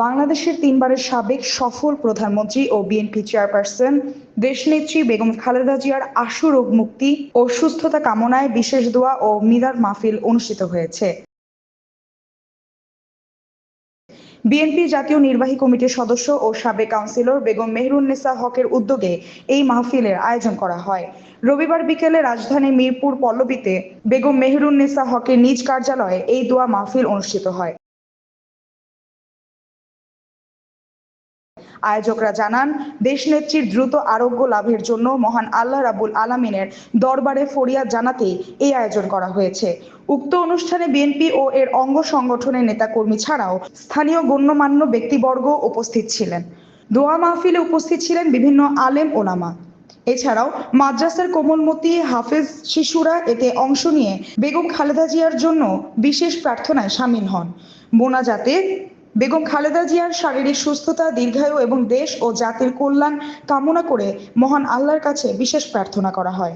বাংলাদেশের তিনবারের সাবেক সফল প্রধানমন্ত্রী ও বিএনপি চেয়ারপারসন দেশনেত্রী বেগম খালেদা জিয়ার আশু রোগ মুক্তি ও সুস্থতা কামনায় বিশেষ দোয়া ও মিলাদ মাহফিল অনুষ্ঠিত হয়েছে। বিএনপি জাতীয় নির্বাহী কমিটির সদস্য ও সাবেক কাউন্সিলর বেগম মেহরুন্নেসা হকের উদ্যোগে এই মাহফিলের আয়োজন করা হয়। রবিবার বিকেলে রাজধানী মিরপুর পল্লবীতে বেগম মেহরুন্নেসা হকের নিজ কার্যালয়ে এই দোয়া মাহফিল অনুষ্ঠিত হয়। আয়োজকরা জানান, দেশনেত্রীর দ্রুত আরোগ্য লাভের জন্য মহান আল্লাহ রাবুল আলামিনের দরবারে ফরিয়াদ জানাতে এই আয়োজন করা হয়েছে। উক্ত অনুষ্ঠানে বিএনপি ও এর অঙ্গ সংগঠনের নেতাকর্মী ছাড়াও স্থানীয় গণ্যমান্য ব্যক্তিবর্গ উপস্থিত ছিলেন। দোয়া মাহফিলে উপস্থিত ছিলেন বিভিন্ন আলেম ওলামা। এছাড়াও মাদ্রাসার কোমলমতি হাফেজ শিশুরা এতে অংশ নিয়ে বেগম খালেদা জিয়ার জন্য বিশেষ প্রার্থনায় সামিল হন। মোনাজাতে বেগম খালেদা জিয়ার শারীরিক সুস্থতা, দীর্ঘায়ু এবং দেশ ও জাতির কল্যাণ কামনা করে মহান আল্লাহর কাছে বিশেষ প্রার্থনা করা হয়।